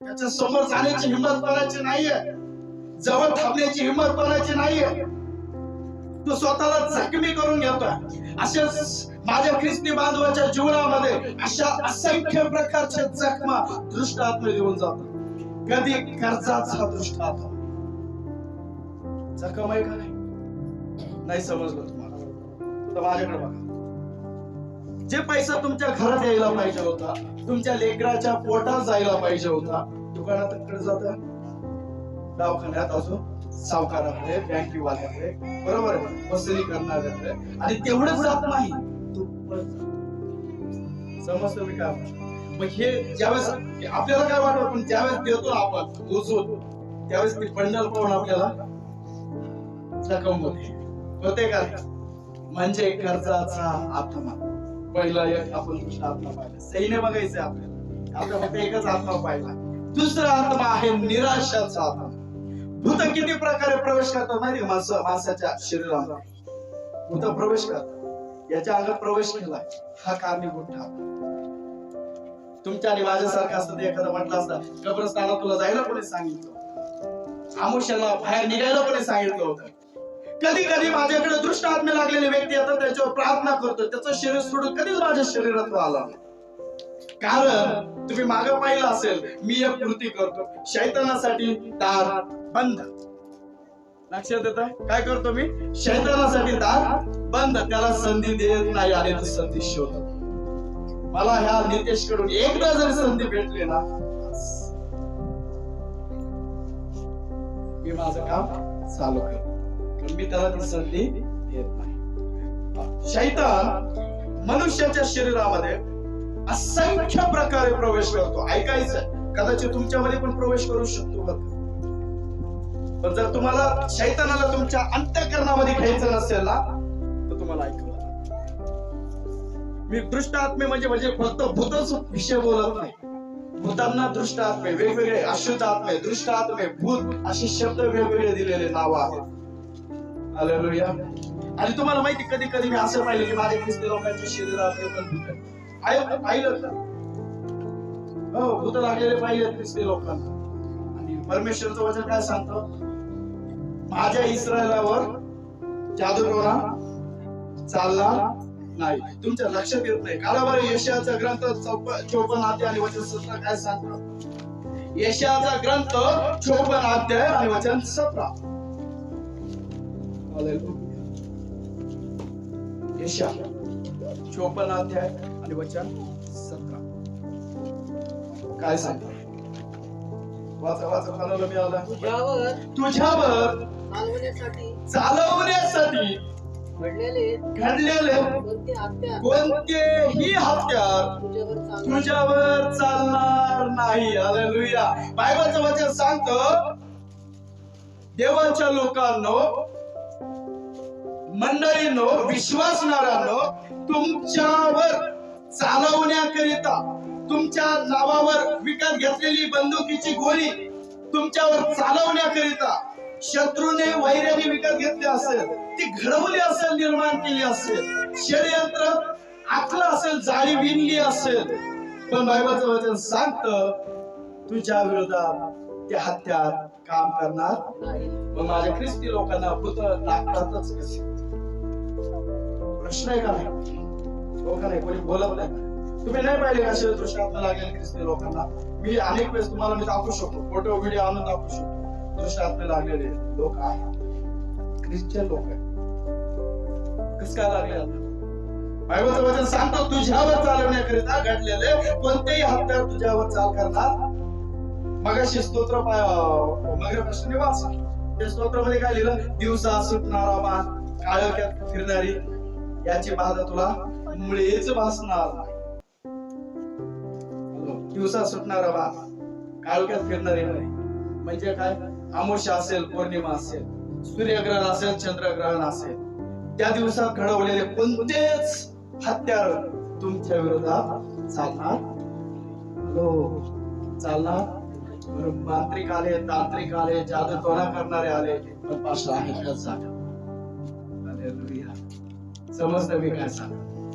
त्याच्यासमोर जाण्याची हिंमत करायची नाहीये. जवळ थांबण्याची हिंमत करायची नाहीये. तो स्वतःला जखमी करून घेतोय असेच माझ्या ख्रिस्ती बांधवाच्या जीवनामध्ये अशा असंख्य प्रकारच्या जखमा दृष्ट आत्मे देऊन जातात. कधी कर्जाचा दृष्ट आत्मा जखम आहे का नाही? नाही समजलं तुम्हाला. तर माझ्याकडे बघा. जे पैसा तुमच्या घरात यायला पाहिजे होता तुमच्या लेकराच्या पोटात जायला पाहिजे होता दुकानात जात दवाखान्यात अजून सावकाराकडे बँकेवाल्याकडे बरोबर वसुली करणाऱ्याकडे. आणि तेवढंच जात नाही. दुप्पट मी काय मग हे ज्यावेळेस आपल्याला काय वाटत पण ज्यावेळेस देतो आपण मोजून त्यावेळेस ते बंडल पाहून आपल्याला? जखम होते. होते का? म्हणजे कर्जाचा आत्मा. पहिला एक आपण दुसरा आत्मा पाहिला. सैन्य बघायचं आपल्याला. आपल्या फक्त एकच आत्मा पाहिला. दुसरा आत्मा आहे निराशाचा आत्मा. भूत किती प्रकारे प्रवेश करतात माहिती का? माणसं माणसाच्या शरीरामध्ये भूत प्रवेश करतात. याच्या अंगात प्रवेश केला हा कारणीभूत ठाव तुमच्या आणि माझ्यासारखा असतं एखादा एखादं म्हटलं असतं कब्रस्तानात तुला जायला कोणी सांगितलं? आमुष्याला बाहेर निघायला कोणी सांगितलं होतं? कधी कधी माझ्याकडे दृष्ट आत्मे लागलेले व्यक्ती आता त्याच्यावर प्रार्थना करतो त्याचं शरीर सोडून कधीच माझ्या शरीरात आला कारण तुम्ही मागे पाहिलं असेल मी एक कृती करतो. शैतानासाठी दार बंद. लक्षात येत काय करतो मी? शैतानासाठी दार बंद. त्याला संधी देत नाही आणि ती संधी शोधत मला ह्या नितेशकडून एकदा जरी संधी भेटली ना मी माझं काम चालू करतो. मी त्याला ती संधी देत नाही शैतान मनुष्याच्या शरीरामध्ये असंख्य प्रकारे प्रवेश करतो. ऐकायचं कदाचित तुमच्यामध्ये पण प्रवेश करू शकतो पण जर तुम्हाला शैतानाला तुमच्या अंत्यकरणामध्ये घ्यायचं नसेल ना तर तुम्हाला ऐकलं मी दृष्ट आत्मे म्हणजे म्हणजे फक्त भूतच विषय बोलत नाही. भूतांना दृष्ट आत्मे वेगवेगळे अशुद्ध आत्मे दृष्ट आत्मे भूत असे शब्द वेगवेगळे दिलेले नाव आहेत. आणि तुम्हाला माहिती कधी कधी मी असं पाहिलं की माझ्या ख्रिस्ती लोकांच्या शरीरात पाहिलं का हो भूत लागलेले पाहिजे ख्रिस्ती लोकांना. आणि परमेश्वरचं वचन काय सांगत? माझ्या इस्रायलावर जादूटोना चालला नाही. तुमच्या लक्षात येत नाही. कालाबार यशाचा ग्रंथ चौपन्न अध्याय आणि वचन सतरा काय सांगत? यशाचा ग्रंथ चौपन्न अध्याय आणि वचन सतरा. यशा चोपन्न अध्याय आणि वचन सतरा काय सांगतो वाचा वाचा कोणाला मिळाला तुझ्यावर. तुझ्यावर चालवण्यासाठी. चालवण्यासाठी घडलेले. कोणतेही हत्यार तुझ्यावर चालणार. तुझ्यावर चालणार नाही. हालेलुया बायबलचं वचन सांगतं देवाच्या लोकांनो मंडळींनो विश्वासणाऱ्यांनो तुमच्यावर चालवण्याकरिता तुमच्या नावावर विकत घेतलेली बंदुकीची गोळी तुमच्यावर चालवण्याकरिता शत्रूने वैर्याने विकत घेतली असेल ती घडवली असेल निर्माण केली असेल षडयंत्र आखलं असेल जाळी विणली असेल. पण बायबाचं वचन सांगत तुझ्या विरोधात ते हत्यार काम करणार मग माझ्या ख्रिस्ती लोकांना भूत लागतातच कसे? प्रश्न आहे का नाही हो का नाही कोणी बोलत नाही तुम्ही नाही पाहिले का असे दृष्टांत लागेल ख्रिस्ती लोकांना? मी अनेक वेळेस तुम्हाला मी दाखवू शकतो. फोटो व्हिडिओ आणून दाखवू शकतो. दृष्टांत लागलेले लोक आहेत. ख्रिश्चन लोक आहेत. कस काय लागले बायबलचं वचन सांगतो तुझ्यावर चालवण्याकरिता घडलेले कोणतेही हत्यार तुझ्यावर चाल करणार मग स्तोत्र मग प्रश्न वाच त्या स्तोत्रामध्ये काय लिहिलं? दिवसा सुटणारा मान काळोख्यात फिरणारी याची बाधा तुला मुळेच भासणार नाही. दिवसा सुटणारा बाण काळोख्यात फिरणारी नाही म्हणजे काय? अमावस्या असेल पौर्णिमा असेल सूर्यग्रहण असेल चंद्रग्रहण असेल. त्या दिवसात घडवलेले कोणतेच हत्यार तुमच्या विरोधात चालणार हो चालणार? मांत्रिक आले तांत्रिक आले जादू करणारे आले पण पाचला आहे जागा समजतं मी काय सांग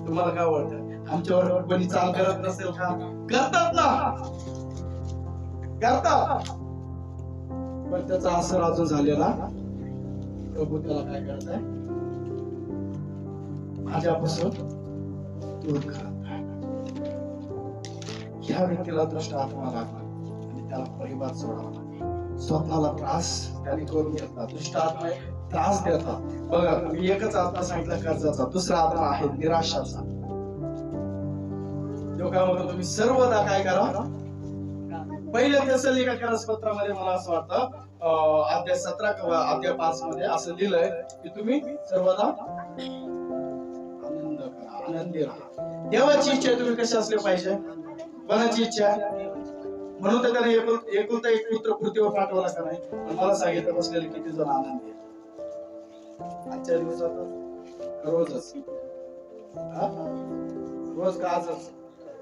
तुम्हाला काय आवडतं आमच्यावर कोणी चाल करत नसेल का? करतात ना. करतात. पण त्याचा असर अजून झालेला प्रभू त्याला काय करताय? माझ्यापासून दूर करत ह्या व्यक्तीला दृष्ट आत्मा लागला आणि त्याला परिवार सोडावा लागला. स्वतःला त्रास त्याने करून घेतला. दृष्ट आत्मा त्रास देतात बघा तुम्ही एकच आत्मा सांगितला कर्जाचा. दुसरा आत्मा आहे निराशाचा. तो काय म्हणतो तुम्ही सर्वदा काय करा? पहिल्या तेसलिका करसपत्रामध्ये मला असं वाटतं अं, अध्याय सतरा किंवा अध्याय पाच मध्ये असं लिहिलंय की तुम्ही सर्वदा आनंद करा आनंदी राहा. देवाची इच्छा आहे तुम्ही कशी असले पाहिजे? कोणाची इच्छा आहे? म्हणून तर त्याने एकुलता एक पुत्र पृथ्वीवर पाठवला का नाही? मला सांगितलं बसलेले किती जण आनंदी आजच्या दिवसात रोजच. रोज का आजच?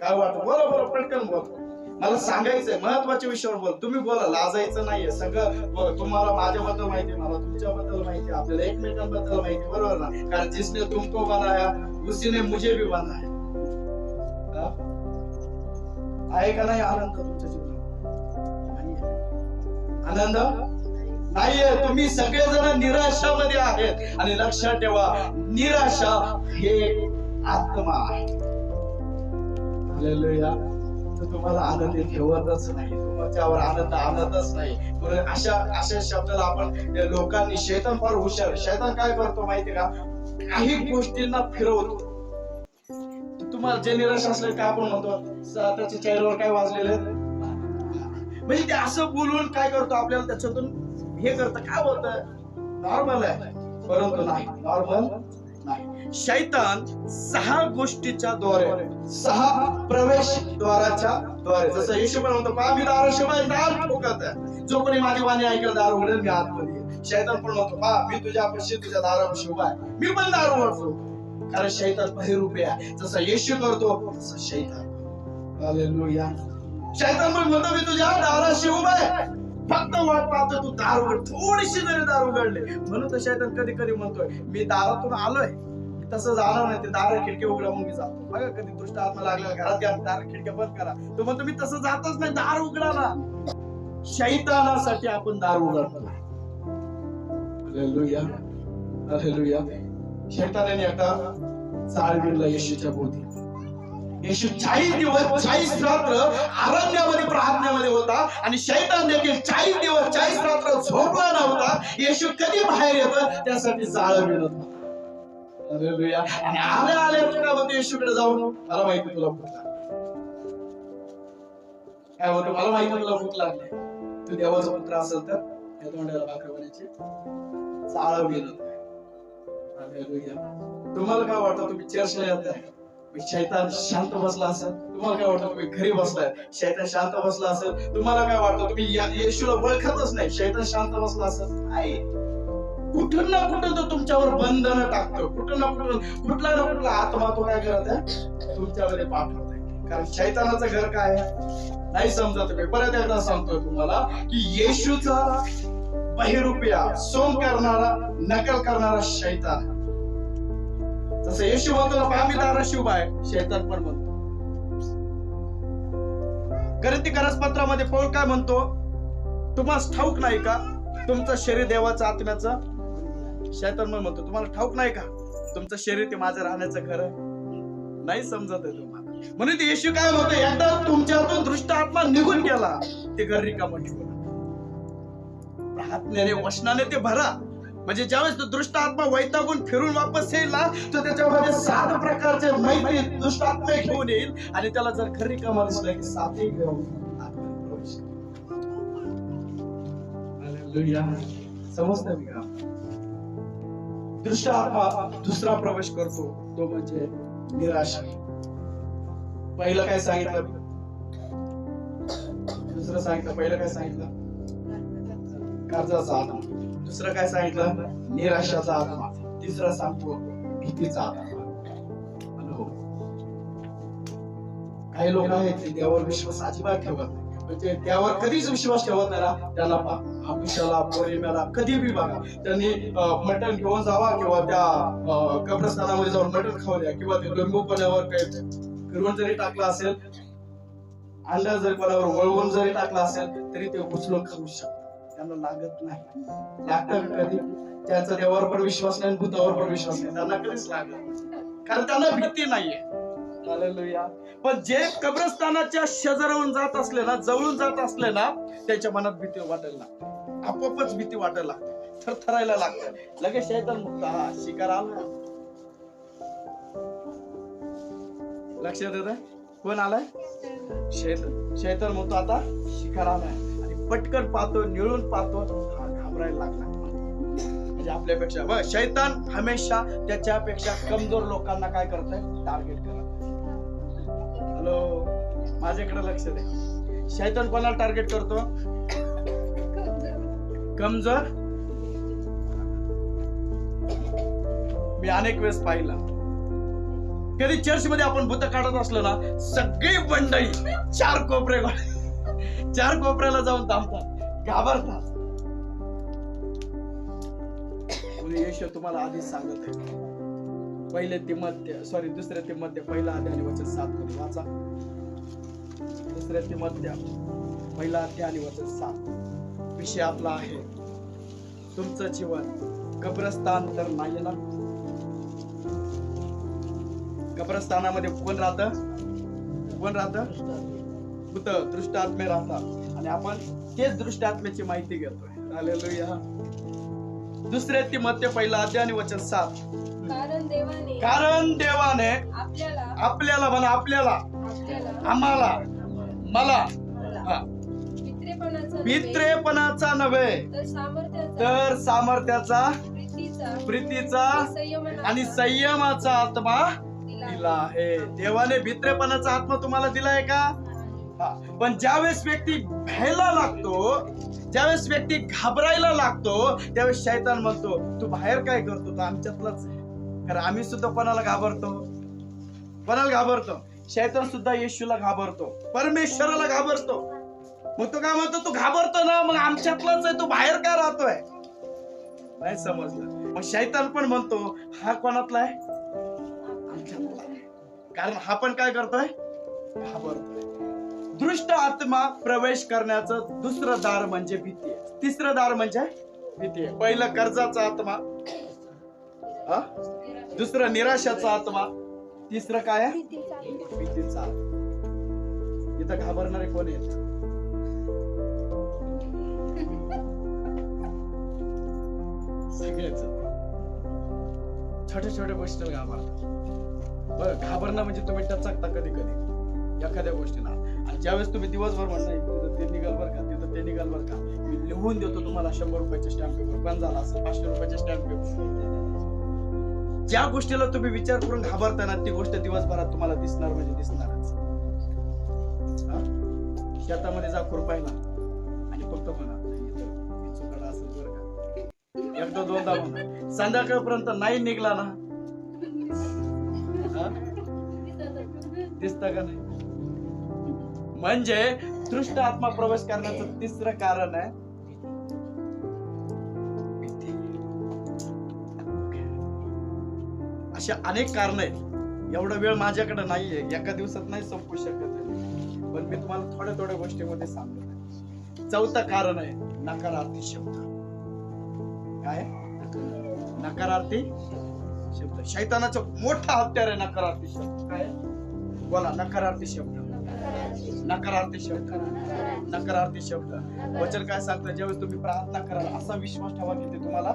काय वाटत? बोला बोला पटकन बोल. मला सांगायचंय महत्त्वाच्या विषयावर बोल. तुम्ही बोला लाजायचं नाहीये. सगळं तुम्हाला माझ्याबद्दल माहिती मला तुमच्याबद्दल माहिती आपल्याला एकमेकांबद्दल माहिती बरोबर ना? कारण जिसने तुमको बनाया उसीने मुझे भी बनाया. आहे का नाही आनंद तुमच्या जीवनात? आनंद? नाहीये तुम्ही सगळेजण निराशामध्ये आहेत. आणि लक्षात ठेवा निराशा हे आत्मा आहे. तुम्हाला आनंदी ठेवतच नाही. तुमच्यावर आनंद आणतच नाही. अशा अशा शब्दाला आपण लोकांनी शैतान फार हुशार. शैतान काय करतो माहितीये का? काही गोष्टींना फिरवतो. तुम्हाला जे निराश असले काय आपण म्हणतो. त्याच्या चेहऱ्यावर काय वाजलेले म्हणजे ते असं बोलून काय करतो आपल्याला त्याच्यातून? हे करत काय होत? नॉर्मल आहे. परंतु नाही. नॉर्मल नाही. शैतान सहा गोष्टीच्या द्वारे सहा प्रवेश द्वाराच्या द्वारे जसं येशू पण म्हणतो पहा मी दाराशिवाय दार ठोकत आहे. जो कोणी माझी वाणी ऐकेल दार उघडेल मी आतमध्ये शैतान पण म्हणतो पा मी तुझ्या पशी तुझ्या दारापाशी उभा आहे. मी पण दार उघडतो. कारण शैतान बहिरूपी आहे. जसं येशू करतो तसं शैतान. शैतान पण म्हणतो मी तुझ्या दाराशी उभा आहे. फक्त पाहतो तू दार उघड थोडीशी जरी दार उघडले म्हणून तर शैतान कधी कधी म्हणतोय मी दारातून आलोय. तसं जाणार नाही ते दार खिडकी उघडा मग मी जातो. बघा कधी दृष्ट आत्मा लागला घरात घ्या दार खिडक्या बंद करा. तो म्हणतो मी तसं जातच नाही दार उघडा ना शैतानासाठी आपण दार उघडतो हालेलुया. हालेलुया. शैतानाने एकदा चाळ विणला येशूच्या भोवती येशू चाळीस दिवस चाळीस रात्र आरण्यामध्ये प्रार्थनेमध्ये होता आणि शैतान देखील चाळीस दिवस चाळीस रात्र झोपला नव्हता. येशू कधी बाहेर येत? त्यासाठी जाळ मिळत आणि आल्या आल्या तू म्हणतो येशूकडे जाऊन? मला माहिती तुला भूक काय म्हणतो? मला माहिती तुला भूक लागली. तू देवाचा पुत्र असेल तर या तोंडाला भाकर बनायची. जाळ मिळत तुम्हाला काय वाटतं? तुम्ही चर्चला येत आहे शैतान शांत बसला असेल. तुम्हाला काय वाटतं तुम्ही घरी बसलाय? शैतान शांत बसला असेल. तुम्हाला काय वाटतं तुम्ही या- येशूला ओळखतच नाही. शैतान शांत बसला असेल. नाही कुठं ना कुठं तो तुमच्यावर बंधन टाकतो. कुठं ना कुठं कुठला ना कुठला आत्मा तो काय करत आहे? तुमच्यामध्ये पाठवत आहे कारण शैतानाचं घर काय आहे? नाही समजत मी. परत एकदा सांगतोय तुम्हाला की येशूचा बहिरुपया सोम करणारा नकल करणारा शैतान आहे. जसं येशू म्हणतो ना आम्ही दारा शिव आहे शैतान पण म्हणतो. गरिती करसपत्रामध्ये पौल काय म्हणतो? तुम्हाला ठाऊक नाही का? तुमचं शरीर देवाचं आत्म्याचं शैतान पण म्हणतो. तुम्हाला ठाऊक नाही का? तुमचं शरीर ते माझं राहण्याचं घर नाही समजत आहे तुम्हाला. म्हणून ते येशू काय म्हणतो? एकदा तुमच्यातून दृष्ट आत्मा निघून गेला ते घर रिकामं ठेवू नका. वशनाने वचनाने ते भरा. म्हणजे ज्यावेळेस तो दृष्ट आत्मा वैतागून फिरून वापस येईल ना तर त्याच्यामध्ये सात प्रकारचे मैत्री दुष्ट आत्मे घेऊन येईल आणि त्याला जर खरी कामा दिसलं की सातही घेऊन समजतं मी का? दृष्ट आत्मा दुसरा प्रवेश करतो तो म्हणजे निराशा. पहिलं काय सांगितलं? दुसरं सांगितलं पहिलं काय सांगितलं? कर्जाचा आत्मा दुसरं काय सांगितलं? निराशाचा आत्मा. तिसरा सांगतो भीतीचा आत्मा. काही लोक आहेत ते देवावर विश्वास अजिबात ठेवत नाही. म्हणजे त्यावर कधीच विश्वास ठेवत नाही त्याला त्यांना आमिषाला पौर्णिमेला कधी बी बघा. त्यांनी मटण घेऊन जावा किंवा त्या अं, कब्रस्थानामध्ये जाऊन मटण खाऊ द्या किंवा ते लिंबू पाण्यावर काही फिरवून जरी टाकलं असेल अंडा जर कोणावर वळवून जरी टाकला असेल तरी ते उचलून खाऊ शकतात. त्यांना लागत नाही. लागतं कधी त्यांचा देवावर पण विश्वास नाही भूतावर पण विश्वास नाही. त्यांना कधीच लागत कारण त्यांना भीती नाहीये. हालेलुया. पण जे कब्रस्तानाच्या शेजारावरून जात असले ना जवळून जात असले ना त्याच्या मनात भीती वाटायला लागते आपोआपच भीती वाटायला लागते. थरथरायला लागतं. लगेच शैतान मुक्त. हा शिकार आला. लक्षात येत कोण आलाय? शैतान. शैतान म्हणतो आता. शिकार आलाय. पटकन पाहतो निळून पाहतो हा घाबरायला लागला. म्हणजे आपल्यापेक्षा मग शैतान हमेशा त्याच्यापेक्षा कमजोर लोकांना काय करतोय? टार्गेट करत हॅलो माझ्याकडे लक्ष दे. शैतान कोणाला टार्गेट करतो? कमजोर? मी अनेक वेळेस पाहिला. कधी चर्च मध्ये आपण भूत काढत असलो ना सगळी मंडळी चार कोपरे चार कोपऱ्याला जाऊन थांबतात. घाबरतात. म्हणून तुम्हाला आधीच सांगत आहे. पहिले तिमध्य सॉरी दुसऱ्या तिमध्य पहिला अध्याय आणि वचन सात मध्ये वाचा. दुसऱ्या तिमध्य पहिला अध्याय आणि वचन सात. विषय आपला आहे. तुमचं जीवन कब्रस्तान तर नाही ना? कब्रस्तानामध्ये कोण राहत? कोण राहत? भूत दृष्ट आत्मे राहतात. आणि आपण तेच दृष्ट आत्म्याची माहिती घेतोय. हालेलुया दुसरे ती मध्य पहिला अध्याय आणि वचन सात. कारण देवाने कारण देवाने आपल्याला म्हणा आपल्याला आम्हाला मला. हा, पित्रेपणाचा नव्हे, तर सामर्थ्याचा प्रीतीचा आणि संयमाचा आत्मा दिला आहे. देवाने भित्रेपणाचा आत्मा तुम्हाला दिलाय का. पण ज्यावेळेस व्यक्ती भ्यायला लागतो ज्यावेळेस व्यक्ती घाबरायला लागतो त्यावेळेस शैतान म्हणतो तू बाहेर काय करतो? तो आमच्यातलाच आहे. कारण आम्ही सुद्धा कोणाला घाबरतो? कोणाला घाबरतो? शैतान सुद्धा येशूला घाबरतो. परमेश्वराला घाबरतो. मग तो काय म्हणतो? तू घाबरतो ना मग आमच्यातलाच आहे तू बाहेर का राहतोय? नाही समजलं. मग शैतान पण म्हणतो हा कोणातला आहे? आमच्यातला आहे. कारण हा पण काय करतोय? घाबरतोय. दृष्ट आत्मा प्रवेश करण्याचं दुसरं दार म्हणजे भीती तिसरं दार म्हणजे भीती आहे. पहिलं कर्जाचा आत्मा. हा? दुसरं निराशाचा आत्मा. तिसरं काय आहे? भीतीचा इथं घाबरणारे कोण आहेत? सगळेच. छोट्या छोट्या गोष्टी घाबरतात बरं घाबरणं म्हणजे तुम्ही टचकता कधी कधी. एखाद्या गोष्टीला. आणि ज्यावेळेस तुम्ही दिवसभर म्हणताय तिथं ते निघाल बरं का तिथं ते निघाल बरं का मी लिहून देतो तुम्हाला शंभर रुपयाचे स्टॅम्प पेपर बंद झाला असेल पाचशे रुपयाचे स्टॅम्प पेपर ज्या गोष्टीला तुम्ही विचार करून घाबरता ना ती गोष्ट दिवसभरात तुम्हाला दिसणार म्हणजे दिसणारच. शेतामध्ये जा खुरपायला आणि फक्त म्हणा "नाही, असेल बरं का. एकदा दोनदा म्हणा संध्याकाळपर्यंत नाही निघला ना. दिसता का नाही? म्हणजे दृष्ट आत्मा प्रवेश करण्याचं तिसरं कारण आहे. अशा अनेक कारण आहेत. एवढा वेळ माझ्याकडे नाहीये. एका दिवसात नाही संपू शकत. पण मी तुम्हाला थोड्या थोड्या गोष्टीमध्ये सांगतो. चौथं कारण आहे नकारार्थी शब्द. काय? नकारार्थी शब्द. शैतानाचं मोठा हत्यार आहे नकारार्थी शब्द. काय? बोला नकारार्थी शब्द. नकारार्थी शब्द. नकारार्थी शब्द. वचन काय सांगतं? ज्यावेळेस तुम्ही प्रार्थना कराल असा विश्वास ठेवा की ते तुम्हाला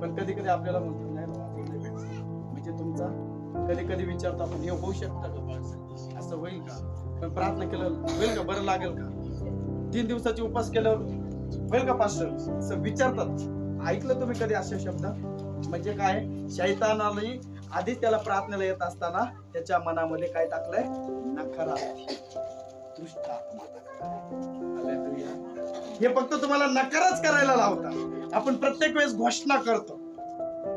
पण कधी कधी आपल्याला म्हणतो नाही म्हणजे तुमचा कधी कधी विचारतो आपण हे होऊ शकतं का असं होईल का? पण प्रार्थना केलं होईल का? बरं लागेल का? तीन दिवसाची उपास केल्यावर होईल का पास्टर असं विचारतात. ऐकलं तुम्ही कधी असे शब्द? म्हणजे काय? शैतानालाही आधीच त्याला प्रार्थनेला येत असताना त्याच्या मनामध्ये काय टाकलंय? नखरा दृष्ट हे फक्त तुम्हाला नकारच करायला लावता आपण प्रत्येक वेळेस घोषणा करतो.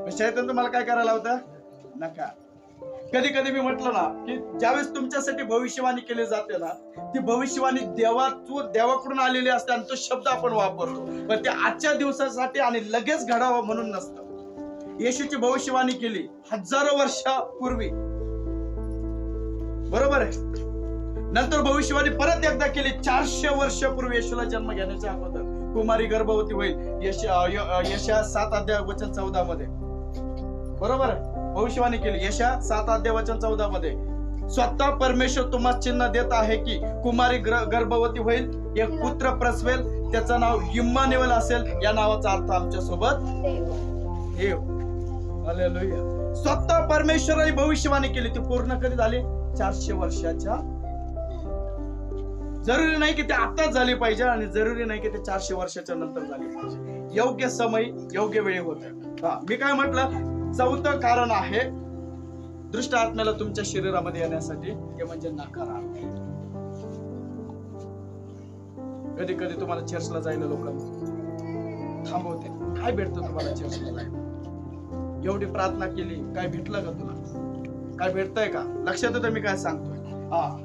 पण शैतान तुम्हाला काय करायला लावता? नकार. कधी कधी मी म्हटलं ना की ज्यावेळेस तुमच्यासाठी भविष्यवाणी केली जाते ना ती भविष्यवाणी देवातून देवाकडून आलेली असते आणि तो शब्द आपण वापरतो. पण ते आजच्या दिवसासाठी आणि लगेच घडावं म्हणून नसतं. येशूची भविष्यवाणी केली हजारो वर्षापूर्वी बरोबर आहे? नंतर भविष्यवाणी परत एकदा केली चारशे वर्षापूर्वी येशूला जन्म घेण्याच्या अगोदर. कुमारी गर्भवती होईल. यश सात अध्याय वचन चौदा मध्ये बरोबर आहे? भविष्यवाणी केली. यशा सात अध्याय वचन चौदा मध्ये स्वतः परमेश्वर तुम्हाला चिन्ह देत आहे की कुमारी ग्र- गर्भवती होईल एक पुत्र प्रसवेल त्याचं नाव इम्मान्युएल असेल या नावाचा अर्थ आमच्यासोबत देव. स्वतः परमेश्वराने भविष्यवाणी केली. ती पूर्ण कधी झाले? चारशे वर्षाच्या. जरुरी नाही की ते आताच झाली पाहिजे आणि जरुरी नाही की ते चारशे वर्षाच्या नंतर झाले पाहिजे. योग्य समय योग्य वेळी होत. मी काय म्हटलं? चौथं कारण आहे दृष्ट आत्म्याला तुमच्या शरीरामध्ये येण्यासाठी ते म्हणजे नकारात्मक कधी कधी तुम्हाला चर्चला जायला लोक थांबवते. काय भेटतं तुम्हाला चर्चला जायला? एवढी प्रार्थना केली काय भेटलं का तुला? काय भेटतंय का? लक्षात येतं मी काय सांगतोय. हा.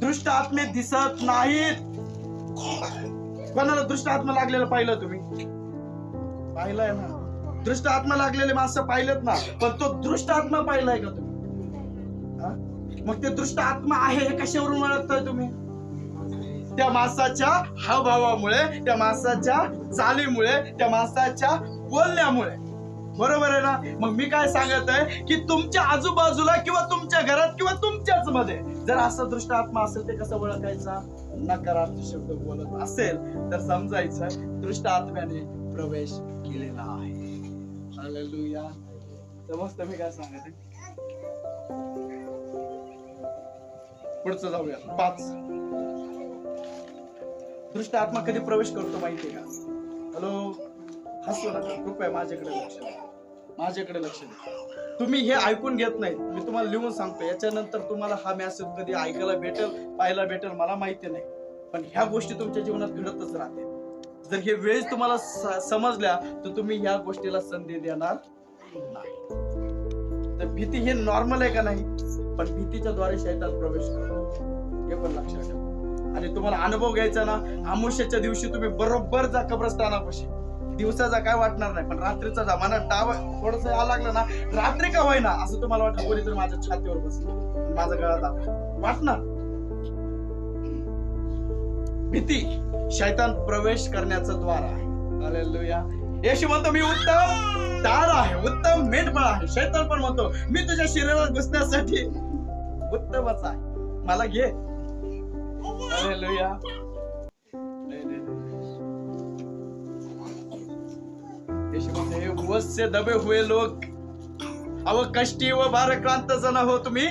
दृष्ट आत्मे दिसत नाहीत. कोणाला दृष्ट आत्मा लागलेलं पाहिलं तुम्ही? पाहिलंय ना. दृष्ट आत्मा लागलेले माणसं पाहिलेत ना पण तो दृष्ट आत्मा पाहिलाय का तुम्ही? मग ते दृष्ट आत्मा आहे हे कशावरून ओळखताय तुम्ही? त्या माणसाच्या हावभावामुळे त्या माणसाच्या चालीमुळे त्या माणसाच्या बोलण्यामुळे. बरोबर आहे ना? मग मी काय सांगत आहे की तुमच्या आजूबाजूला किंवा तुमच्या घरात किंवा तुमच्याच मध्ये जर असा दृष्ट आत्मा असेल ते कसं ओळखायचा? नकारात्मक शब्द बोलत असेल तर समजायचं दृष्ट आत्म्याने प्रवेश केलेला आहे. समजत समजतं मी काय सांगत आहे? पुढचं जाऊया. पाच. दृष्ट आत्मा कधी प्रवेश करतो माहितीये का? हॅलो हसू नका. कृपया माझ्याकडे लक्ष द्या. माझ्याकडे लक्ष द्या. तुम्ही हे ऐकून घेत नाही मी तुम्हाला लिहून सांगतो. याच्यानंतर तुम्हाला हा मेसेज कधी ऐकायला भेटेल पाहायला भेटेल मला माहिती नाही. पण ह्या गोष्टी तुमच्या जीवनात घडतच राहते. जर हे वेळेस तुम्हाला समजल्या तर तुम्ही ह्या गोष्टीला संधी देणार नाही. तर भीती हे नॉर्मल आहे का नाही? पण भीतीच्या द्वारे शैतान प्रवेश करतो. हे पण लक्षात ठेवा. आणि तुम्हाला अनुभव घ्यायचा ना आमुष्याच्या दिवशी तुम्ही बरोबर जा कब्रस्तानापाशी. दिवसाचा काय वाटणार नाही पण रात्रीचा जा मला डाव थोडस या लागलं ना रात्री का होईना असं तुम्हाला वाटलं कोणीतरी माझ्या छातीवर बसलं. माझा गळा दाब. वाटणार? भीती. शैतान प्रवेश करण्याचं द्वार आहे. येशू म्हणतो मी उत्तम दार आहे उत्तम मेंढपाळ आहे. शैतान पण म्हणतो मी तुझ्या शरीरात घुसण्यासाठी उत्तमच आहे. मला घे. अरे लुया येशू हे दबे हुए लोक. अव कष्टी व भारक्रांत जण हो तुम्ही.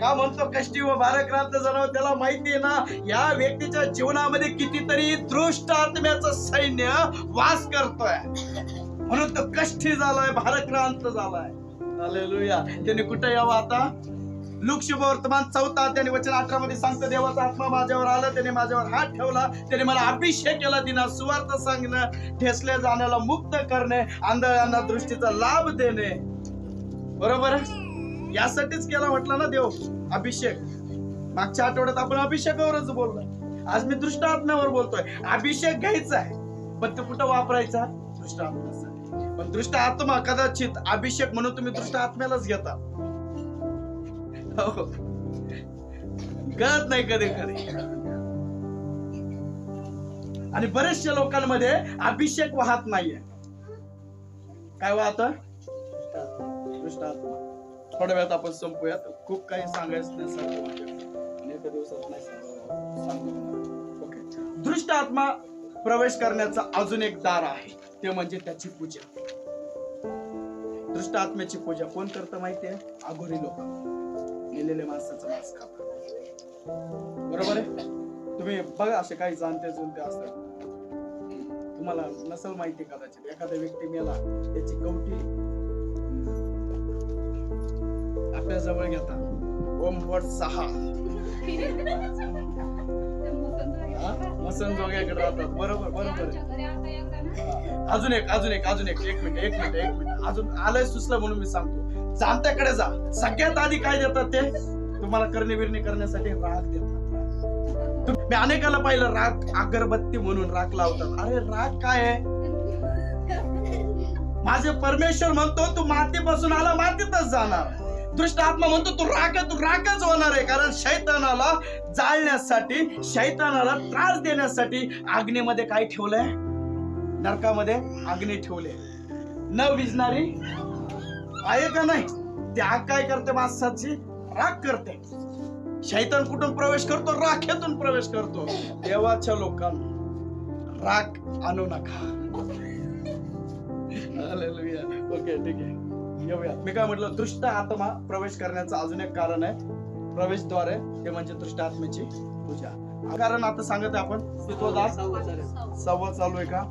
का म्हणतो कष्टी व भारक्रांत जण हो? त्याला माहिती आहे ना या व्यक्तीच्या जीवनामध्ये कितीतरी दृष्ट आत्म्याचं सैन्य वास करतोय. म्हणून तो कष्टी झालाय भारक्रांत झालाय. हालेलुया. त्याने कुठे यावं आता? लुक्षुभ वर्तमान चौथा त्याने वचन अठरा मध्ये सांगतो देवाचा आत्मा माझ्यावर आला त्याने माझ्यावर हात ठेवला त्याने मला अभिषेक केला दिना सुवार्थ सांगणं ठेसले जाण्याला मुक्त करणे आंधळ्यांना दृष्टीचा लाभ देणे. बरोबर? यासाठीच केला म्हटलं ना देव अभिषेक. मागच्या आठवड्यात आपण अभिषेकावरच बोललो आज मी दृष्ट आत्म्यावर बोलतोय. अभिषेक घ्यायचा आहे पण तो कुठं वापरायचा? दृष्ट पण दृष्ट आत्मा कदाचित अभिषेक म्हणून तुम्ही दृष्ट आत्म्यालाच घेता. हो. कळत नाही कधी कधी. आणि बरेचशा लोकांमध्ये अभिषेक वाहत नाहीये. काय वाहत? थोड्या वेळात आपण संपूयात. खूप काही सांगायचं नाही एका दिवसात नाही सांगू दृष्ट आत्मा प्रवेश करण्याचा अजून एक दार आहे. ते म्हणजे त्याची पूजा. दृष्ट आत्म्याची पूजा कोण करतं माहितीये? अघोरी लोक. मेलेले माणसाचं मांस खातात बरोबर आहे? तुम्ही बघा असे काही जाणते जुनते असतात. तुम्हाला नसल माहिती कदाचित. एखादा व्यक्ती मेला त्याची कवटी आपल्या जवळ घेता. ओम वट सहा. मसन जोग्याकडे राहतात. बरोबर बरोबर आहे. अजून एक अजून एक अजून एक. एक मिनिट एक मिनिट एक मिनिट. अजून आलंय सुचलं म्हणून मी सांगतो. जाणत्याकडे जा. सगळ्यात आधी काय देतात ते? तुम्हाला करणे करण्यासाठी राग देतात. मी अनेकाला पाहिलं राग अगरबत्ती म्हणून राग लावतात. अरे राग काय आहे? माझे परमेश्वर म्हणतो तू मातीपासून आला मातीतच जाणार. दृष्ट आत्मा म्हणतो तू राग तू रागच होणार आहे. कारण शैतानाला जाळण्यासाठी शैतानाला त्रास देण्यासाठी आग्नेमध्ये काय ठेवलंय? नरकामध्ये आग्ने ठेवले. न विजणारी आहे का नाही? ती आग काय करते माणसाची? राग करते. शैतान कुठून प्रवेश करतो? राखेतून प्रवेश करतो. देवाच्या लोकांना. राग आणू नका. ओके ठीक आहे. येऊया मी काय म्हटलं? दृष्ट आत्मा प्रवेश करण्याचं अजून एक कारण आहे. प्रवेशद्वार आहे ते म्हणजे दृष्ट आत्म्याची पूजा. कारण आता सांगत आहे आपण पितोदास संवाद चालू आहे का?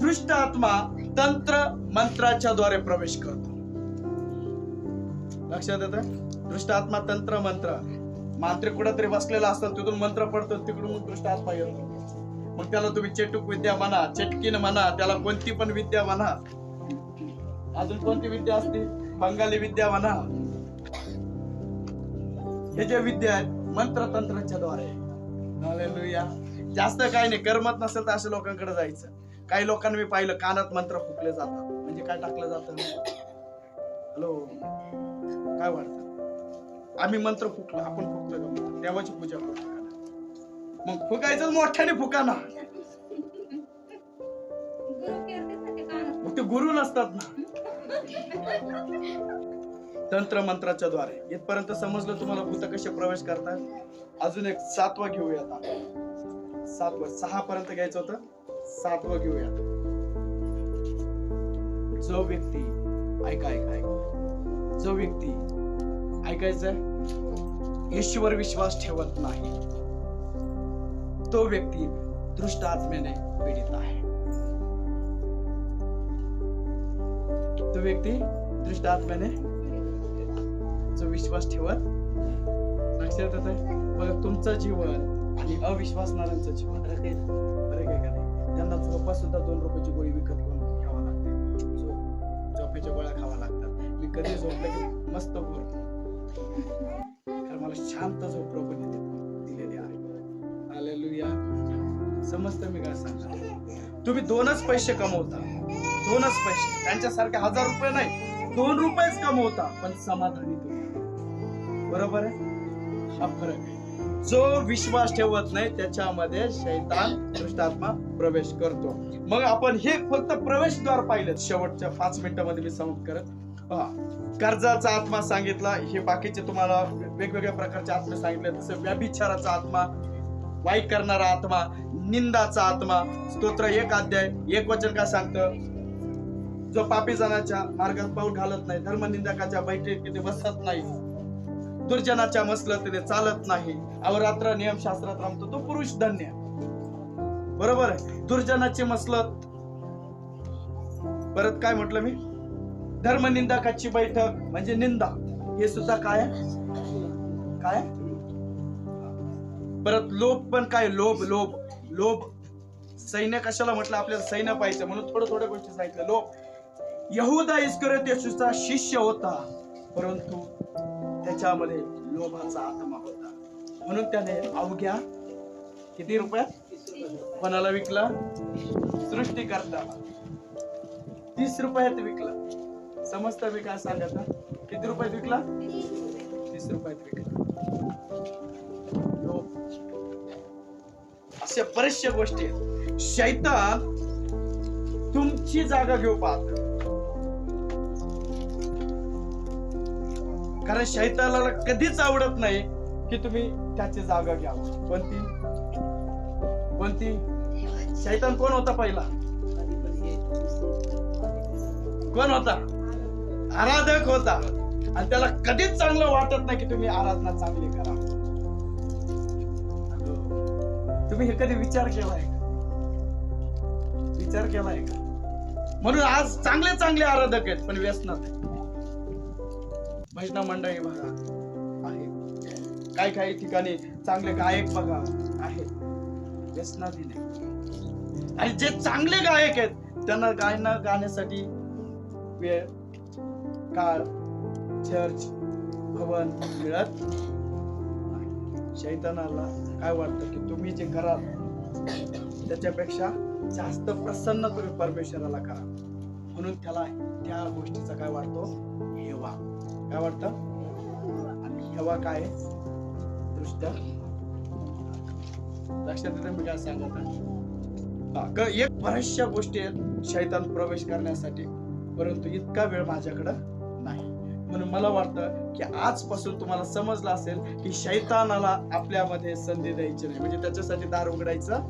दृष्ट आत्मा तंत्र मंत्राच्या द्वारे प्रवेश करतो लक्षात येतं दृष्ट आत्मा तंत्र मंत्र मांत्रिक कुठेतरी बसलेला असतात तिथून मंत्र पडतो तिकडून मग दृष्ट आत्मा येतो मग त्याला तुम्ही चेटूक विद्या म्हणा चेटकीन म्हणा त्याला कोणती पण विद्या म्हणा अजून कोणती विद्या असते बंगाली विद्या म्हणा हे जे विद्या आहेत मंत्र तंत्राच्या द्वारे जास्त काही नाही करमत नसेल तर अशा लोकांकडे जायचं काही लोकांना मी पाहिलं कानात मंत्र फुकले जातात. म्हणजे काय टाकलं जात? हॅलो काय वाटतं? आम्ही मंत्र फुकलो आपण फुकतो का मंत्र? देवाची पूजा करतो मग फुकायचं मोठ्याने फुका ना. मग ते गुरु नसतात ना. तंत्र मंत्राच्या द्वारे. इथपर्यंत समजलं तुम्हाला भूत कसे प्रवेश करतात? अजून एक सातवा घेऊया आता सातवा सहा पर्यंत घ्यायचं होतं. सातवा घेऊया. जो व्यक्ती ऐका ऐका ऐका. जो व्यक्ती ऐकायचं ईश्वर विश्वास ठेवत नाही तो व्यक्ती दृष्ट आत्म्याने पीडित आहे. तो व्यक्ती दृष्ट आत्म्याने जो विश्वास ठेवत लक्षात येत बघा तुमचं जीवन आणि अविश्वासणाऱ्यांचं जीवन. बरं काय त्यांना झोपा सुद्धा दोन रुपयाची गोळी विकत घेऊन घ्यावा लागते. झोप झोपेच्या गोळ्या खावा लागतात. मी कधी झोपलं की मस्त भरतो कारण मला शांत झोप प्रभूने दि- दिलेली आहे. हालेलुया समजत मी काय सांगतो तुम्ही दोनच पैसे कमवता. दोनच पैसे. त्यांच्यासारखे हजार रुपये नाही. दोन रुपयेच कमवता. पण समाधानी तुम्ही. बरोबर आहे? हा फरक आहे. जो विश्वास ठेवत नाही त्याच्यामध्ये शैतान दृष्टात्मा प्रवेश करतो. मग आपण हे फक्त प्रवेशद्वार पाहिलं शेवटच्या पाच मिनिटामध्ये मी समज करत. पहा. कर्जाचा आत्मा सांगितला. हे बाकीचे तुम्हाला वेगवेगळ्या प्रकारचे आत्मे सांगितले. जसं व्यभिचाराचा आत्मा वाईट करणारा आत्मा निंदाचा आत्मा. स्तोत्र एक अध्याय एक वचन काय सांगतं? जो पापी जनाच्या मार्गात पाऊल घालत नाही धर्मनिंदकाच्या बैठकीत बसत नाही. दुर्जनाच्या मसलतीने चालत नाही. अवरात्र नियमशास्त्रात रमतो तो पुरुष धन्य. बरोबर आहे? दुर्जनाची मसलत. परत काय म्हटलं मी? धर्मनिंदकाची बैठक म्हणजे निंदा. हे सुद्धा काय? काय? परत लोभ पण काय? लोभ लोभ. लोभ. सैन्य कशाला म्हटलं? आपल्याला सैन्य पाहिजे. म्हणून थोडं थोड्या गोष्टी सांगितलं लोभ. यहुदा इस्करत येशूचा शिष्य होता. परंतु त्याच्यामध्ये लोभाचा आत्मा होता. म्हणून त्याने अवघ्या किती रुपयात कोणाला विकला? सृष्टी करता तीस रुपयात विकला. समजता मी काय सांगत किती रुपयात विकला? तीस रुपयात विकला. लोभ. अशा बऱ्याचशा गोष्टी आहेत. शैतान तुमची जागा घेऊ पाहतो. कारण शैतानाला कधीच आवडत नाही की तुम्ही त्याची जागा घ्या. कोणती? कोणती? शैतान कोण होता पहिला? कोण होता? आराधक होता. आणि त्याला कधीच चांगलं वाटत नाही की तुम्ही आराधना चांगली करा. तुम्ही हे कधी विचार केलाय का? विचार केलाय का? म्हणून आज चांगले चांगले आराधक आहेत पण व्यसनात भजना मंडळी बघा. आहे. काही काही ठिकाणी चांगले गायक बघा. आहेत व्यसनाधीन आणि जे चांगले गायक आहेत त्यांना गायना गाण्यासाठी वेळ काळ चर्च भवन मिळत शैतानाला काय वाटतं की तुम्ही जे कराल त्याच्यापेक्षा जास्त प्रसन्न तुम्ही परमेश्वराला करा. म्हणून त्याला त्या गोष्टीचा काय वाटतो? हेवा. काय वाटतं? आणि काय दृष्ट्या? लक्षात येतं मी काय सांगत आहे. एक बऱ्याचशा गोष्टी आहेत शैतान प्रवेश करण्यासाठी परंतु इतका वेळ माझ्याकडं नाही. म्हणून मला वाटतं की आजपासून तुम्हाला समजलं असेल की शैतानाला आपल्यामध्ये संधी द्यायची नाही. म्हणजे त्याच्यासाठी दार उघडायचं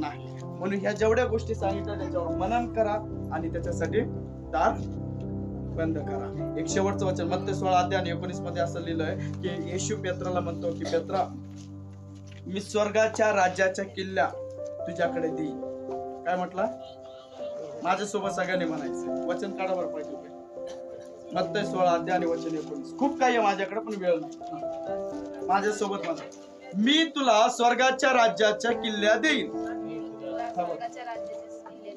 नाही. म्हणून ह्या जेवढ्या गोष्टी सांगितल्या त्याच्यावर मनन करा आणि त्याच्यासाठी दार बंद करा. एक शेवटचं वचन मध्य सोळा अध्याय एकोणीसमध्ये असं लिहिलंय की येशू पेत्राला म्हणतो की पेत्रा मी स्वर्गाच्या राज्याच्या किल्ल्या तुझ्याकडे देईन. काय म्हटलं? माझ्यासोबत सगळ्यांनी म्हणायचं. वचन काढा बरं पाहिजे मत्तय सोळा अध्याय आणि वचन एकोणीस. खूप काही आहे माझ्याकडे पण वेळ नाही. माझ्यासोबत म्हणा. मी तुला स्वर्गाच्या राज्याच्या किल्ल्या देईन.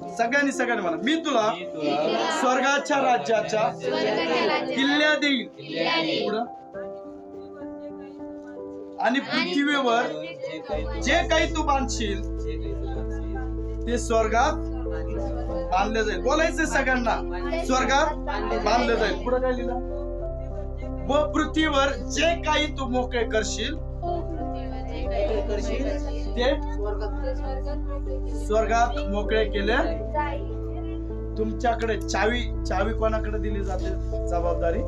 सगळ्यांनी सगळ्यांनी म्हणा. मी तुला स्वर्गाच्या राज्याच्या किल्ल्या देईन. पुढं? आणि पृथ्वीवर जे काही तू बांधशील ते स्वर्गात बांधले जाईल. बोलायचं सगळ्यांना. स्वर्गात बांधले जाईल. पुढे काय लिहिलं? व पृथ्वीवर जे काही तू मोकळे करशील करशील. ते स्वर्गात मोकळे केले. तुमच्याकडे चावी चावी कोणाकडे दिली जाते? जबाबदारी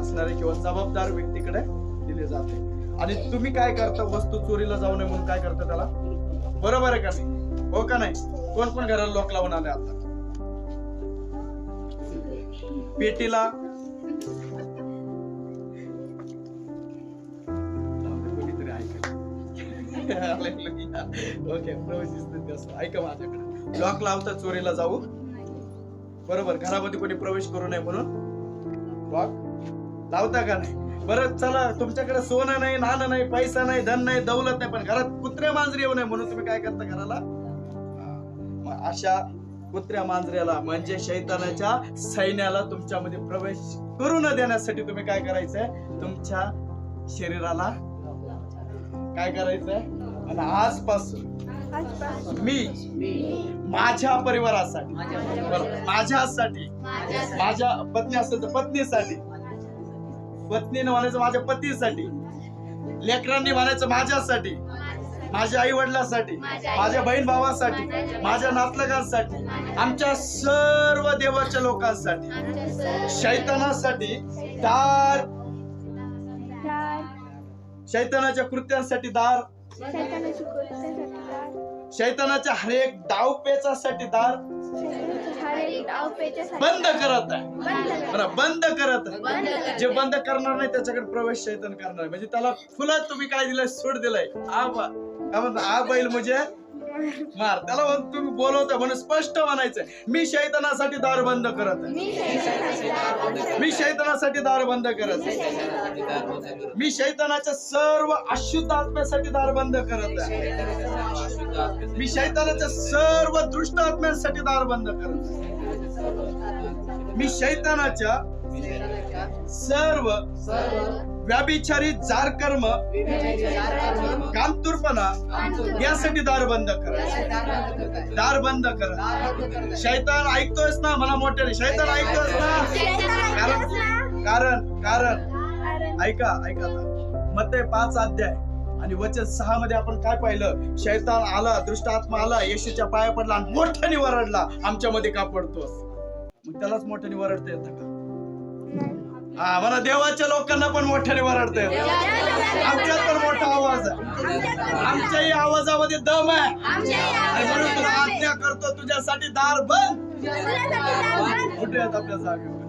असणारे किंवा जबाबदार व्यक्तीकडे दिली जाते. आणि तुम्ही काय करता? वस्तू चोरीला जाऊ नये म्हणून काय करता त्याला? बरोबर आहे का नाही? हो का नाही? कोण कोण घराला लॉक लावून आले आता. पेटीला ओके ऐका माझ्याकडे लॉक लावता चोरीला जाऊ? बरोबर घरामध्ये कोणी प्रवेश करू नये म्हणून? लॉक लावता का नाही? बरं चला तुमच्याकडे सोनं नाही नाणं नाही पैसा नाही धन नाही दौलत नाही पण घरात कुत्र्या मांजरी येऊ नये म्हणून तुम्ही काय करता घराला. मग अशा कुत्र्या मांजऱ्याला म्हणजे शैतानाच्या सैन्याला तुमच्यामध्ये प्रवेश करू न देण्यासाठी तुम्ही काय करायचंय? तुमच्या शरीराला काय करायचंय? आणि आजपासून मी माझ्या परिवारासाठी माझ्यासाठी माझ्या माझ्या पत्नी असेल तर पत्नीसाठी पत्नीने म्हणायचं माझ्या पतीसाठी लेकरांनी म्हणायचं माझ्यासाठी माझ्या आई वडिलांसाठी माझ्या बहीण भावासाठी माझ्या नातलगांसाठी आमच्या सर्व देवाच्या लोकांसाठी शैतानासाठी दार. शैतानाच्या कृत्यांसाठी दार शैतानाच्या हरेक डावपेचासाठी दार. बंद करत आहे. बंद करत आहे. जे बंद करणार नाही त्याच्याकडे प्रवेश शैतान करणार. म्हणजे त्याला फुलं तुम्ही काय दिलंय? सूट दिलंय. काय म्हणतो आ बैल म्हणजे मार. त्याला म्हणून तुम्ही बोलवता म्हणून स्पष्ट म्हणायचंय. मी शैतानासाठी दार बंद करत आहे. मी शैतानासाठी दार बंद करत आहे. मी शैतानाच्या सर्व अशुद्ध आत्म्यासाठी दार बंद करत आहे. मी शैतानाच्या सर्व दृष्ट आत्म्यांसाठी दार बंद करत आहे. मी शैतानाच्या सर्व व्याभिचारी जार कर्म कामतुरपणा यासाठी दार बंद करा. दार बंद करा. शैतान ऐकतोयस ना? मला मोठ्याने. शैतान ऐकतोयस ना? कारण कारण कारण. ऐका ऐका आता. मते पाच अध्याय आणि वचन सहा मध्ये आपण काय पाहिलं? शैतान आला दृष्ट आत्मा आला येशूच्या पाया पडला आणि मोठ्याने वरडला. आमच्यामध्ये का पडतो मग त्यालाच मोठ्याने वरडता येतं का? हा मला देवाच्या लोकांना पण मोठ्याने वरडता येतं आमच्यात पण मोठा आवाज आहे. आमच्याही आवाजामध्ये दम आहे. आणि म्हणून तुला आज्ञा करतो तुझ्यासाठी दार बंद. कुठे आहेत आपल्या जागेवर.